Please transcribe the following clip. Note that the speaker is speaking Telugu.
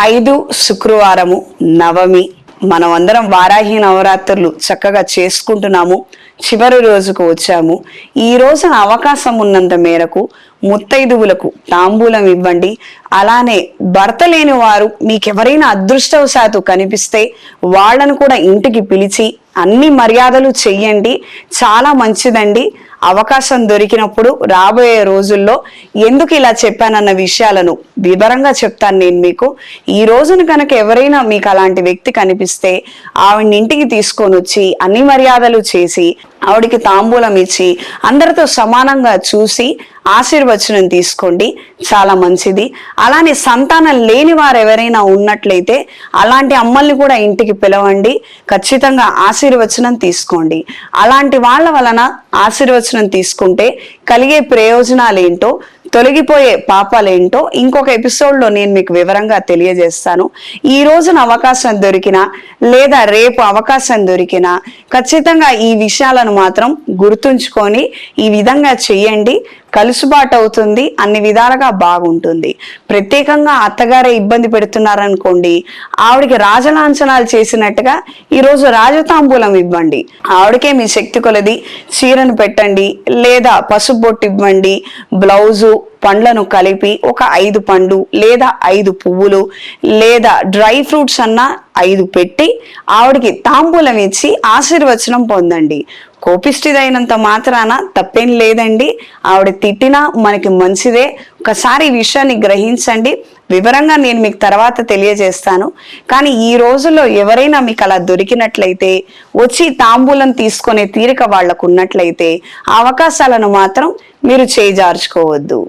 ఐదు శుక్రవారము నవమి. మనం అందరం వారాహి నవరాత్రులు చక్కగా చేసుకుంటున్నాము. చివరి రోజుకు వచ్చాము. ఈ రోజున అవకాశం ఉన్నంత మేరకు ముత్తైదువులకు తాంబూలం ఇవ్వండి. అలానే భర్త లేని వారు మీకెవరైనా అదృష్టవశాత్తు కనిపిస్తే వాళ్ళను కూడా ఇంటికి పిలిచి అన్ని మర్యాదలు చెయ్యండి. చాలా మంచిదండి. అవకాశం దొరికినప్పుడు రాబోయే రోజుల్లో ఎందుకు ఇలా చెప్పానన్న విషయాలను వివరంగా చెప్తాను నేను మీకు. ఈ రోజున కనుక ఎవరైనా మీకు అలాంటి వ్యక్తి కనిపిస్తే ఆవిడ ఇంటికి తీసుకొని వచ్చి అన్ని మర్యాదలు చేసి ఆవిడికి తాంబూలం ఇచ్చి అందరితో సమానంగా చూసి ఆశీర్వచనం తీసుకోండి. చాలా మంచిది. అలానే సంతానం లేని వారు ఎవరైనా ఉన్నట్లయితే అలాంటి అమ్మల్ని కూడా ఇంటికి పిలవండి. ఖచ్చితంగా ఆశీర్వచనం తీసుకోండి. అలాంటి వాళ్ళ వలన ఆశీర్వచనం తీసుకుంటే కలిగే ప్రయోజనాలు ఏంటో తొలగిపోయే పాపాలేంటో ఇంకొక ఎపిసోడ్లో నేను మీకు వివరంగా తెలియజేస్తాను. ఈ రోజున అవకాశం దొరికినా లేదా రేపు అవకాశం దొరికినా ఖచ్చితంగా ఈ విషయాలను మాత్రం గుర్తుంచుకొని ఈ విధంగా చెయ్యండి కలుసుబాటు అవుతుంది అన్ని విధాలుగా బాగుంటుంది. ప్రత్యేకంగా అత్తగారే ఇబ్బంది పెడుతున్నారనుకోండి ఆవిడకి రాజలాంఛనాలు చేసినట్టుగా ఈరోజు రాజతాంబూలం ఇవ్వండి. ఆవిడకే మీ శక్తి కొలది చీరను పెట్టండి లేదా పసుపు బొట్టు ఇవ్వండి బ్లౌజు పండ్లను కలిపి ఒక ఐదు పండు లేదా ఐదు పువ్వులు లేదా డ్రై ఫ్రూట్స్ అన్న ఐదు పెట్టి ఆవిడకి తాంబూలం ఇచ్చి ఆశీర్వచనం పొందండి. కోపిష్టిదైనంత మాత్రాన తప్పేం లేదండి. ఆవిడ తిట్టినా మనకి మంచిదే. ఒకసారి ఈ విషయాన్ని గ్రహించండి. వివరంగా నేను మీకు తర్వాత తెలియజేస్తాను. కానీ ఈ రోజుల్లో ఎవరైనా మీకు అలా దొరికినట్లయితే వచ్చి తాంబూలం తీసుకునే తీరిక వాళ్ళకు ఉన్నట్లయితే ఆ అవకాశాలను మాత్రం మీరు చేజార్చుకోవద్దు.